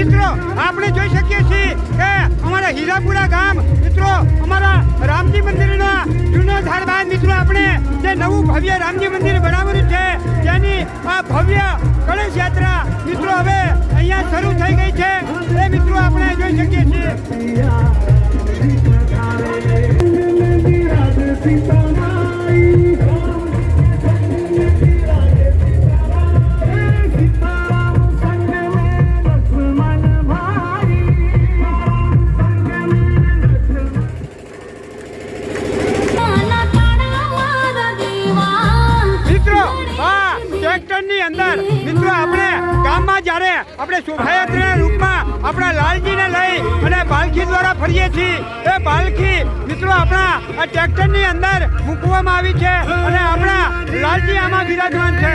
મિત્રો, આપણે જોઈ શકીએ છીએ કે અમારા હીરાપુરા ગામ, મિત્રો, અમારા રામજી મંદિરના જૂનો ધાર બાદ મિત્રો, આપણે જે નવું ભવ્ય રામજી મંદિર બનાવેલું છે તેની આ ભવ્ય ગણેશ યાત્રા, મિત્રો, હવે અહીંયા શરૂ થઈ ગઈ છે. એ મિત્રો, આપણે જોઈ શકીએ છીએ. ટ્રેક્ટરની અંદર. મિત્રો, આપણે ગામમાં જ્યારે આપણે શોભાયાત્રાના રૂપમાં આપણા લાલજીને લઈ અને પાલખી દ્વારા ફરીએ છીએ, એ પાલખી મિત્રો, આપણા આ ટ્રેક્ટરની અંદર મૂકવામાં આવી છે અને આપણા લાલજી આમાં બિરાજમાન છે.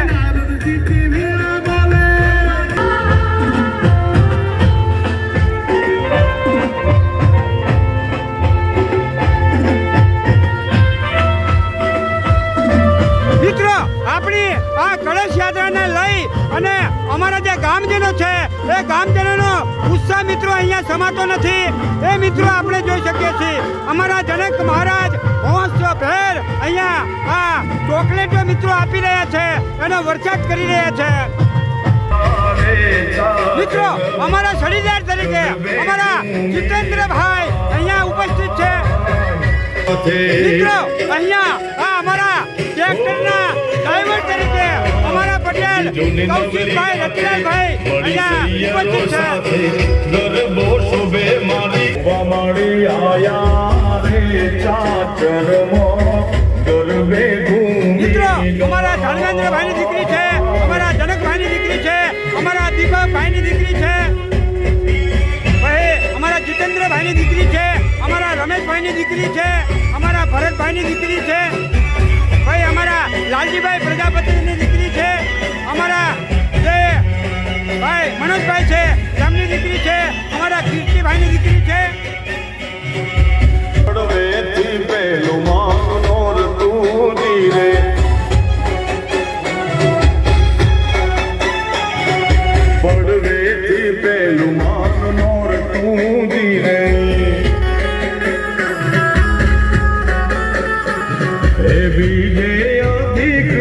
આ કળશ યાત્રાને લઈ અને અમારા જે ગામજનો છે, એ ગામજનોનો ઉત્સાહ મિત્રો અહીંયા સમાતો નથી. એ મિત્રો આપણે જોઈ શકીએ છીએ. અમારા જનક મહારાજ હોંશ ભેર અહીંયા આ ચોકલેટો મિત્રો આપી રહ્યા છે, એનો વરસાદ કરી રહ્યા છે. મિત્રો, અમારા શરીરદાર તરીકે અમારા જીતેન્દ્રભાઈ અહીંયા ઉપસ્થિત છે. મિત્રો, અહીંયા કૌશિકભાઈ રતિલાલભાઈ અહીંયા ઉપસ્થિત છે. મિત્રો અમારા ધર્મેન્દ્રભાઈની દીકરી છે અમારા જનકભાઈની દીકરી છે અમારા દીપકભાઈની દીકરી છે. ભાઈ અમારા જીતેન્દ્રભાઈની દીકરી છે અમારા રમેશભાઈની દીકરી છે અમારા ભરતભાઈની દીકરી છે. મનોજભાઈ છે તેમની દીકરી છે અમારા કીર્તિભાઈની દીકરી છે. બીજે અધિક